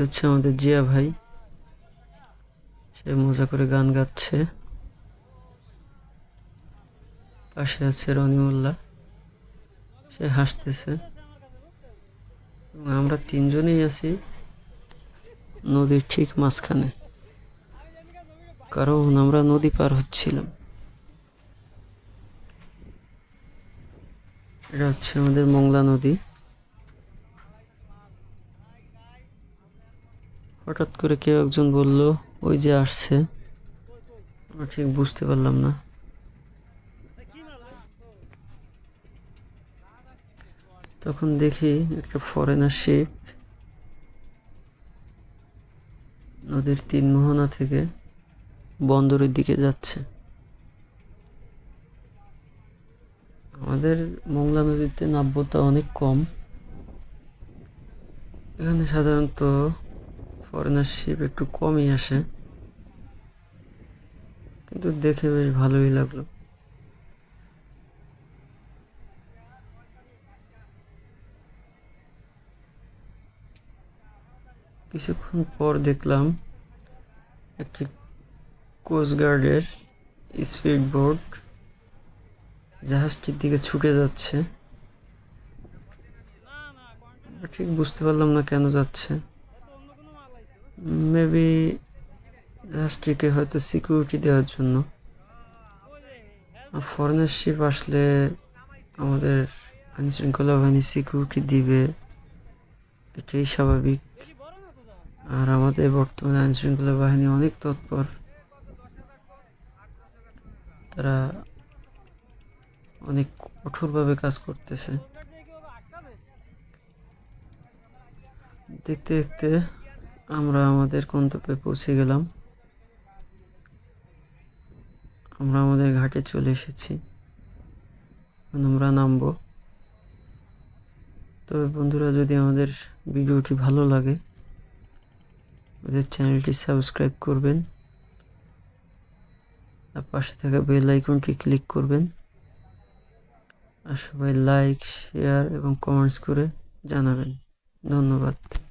হচ্ছে আমাদের জিয়া ভাই। সে মজা করে গান গাচ্ছে। পাশে আছে রনিমুল্লাহ সে হাসতেছে। আমরা তিনজনেই আছি নদীর ঠিক মাঝখানে। কারণ আমরা নদী পার হচ্ছিলাম। এটা হচ্ছে আমাদের মংলা নদী। হঠাৎ করে কেউ একজন বলল, ওই যে আসছে। আমরা ঠিক বুঝতে পারলাম না। তখন দেখি একটা ফরেনার শিপ নদীর তিন মোহনা থেকে বন্দরের দিকে যাচ্ছে। আমাদের মংলা নদীতে নাব্যতা অনেক কম। এখানে সাধারণত ফরেনার শিপ একটু কমই আসে। কিন্তু দেখে বেশ ভালোই লাগল। কিছুক্ষণ পর দেখলাম একটি কোস্টগার্ডের স্পিড বোট জাহাজটির দিকে ছুটে যাচ্ছে। ঠিক বুঝতে পারলাম না কেন যাচ্ছে। মেবি জাহাজটিকে হয়তো সিকিউরিটি দেওয়ার জন্য। ফরেনার শিপ আসলে আমাদের আইন শৃঙ্খলা বাহিনী সিকিউরিটি দিবে, এটাই স্বাভাবিক। আর আমাদের বর্তমানে আইন শৃঙ্খলা বাহিনী অনেক তৎপর। তারা অনেক কঠোরভাবে কাজ করতেছে। দেখতে দেখতে আমরা আমাদের গন্তব্যে পৌঁছে গেলাম। আমরা আমাদের ঘাটে চলে এসেছি। আমরা নামবো। তবে বন্ধুরা, যদি আমাদের ভিডিওটি ভালো লাগে, আমাদের চ্যানেলটি সাবস্ক্রাইব করবেন। আর পাশে থাকা বেল আইকনটি ক্লিক করবেন। আর সবাই লাইক, শেয়ার এবং কমেন্টস করে জানাবেন। ধন্যবাদ।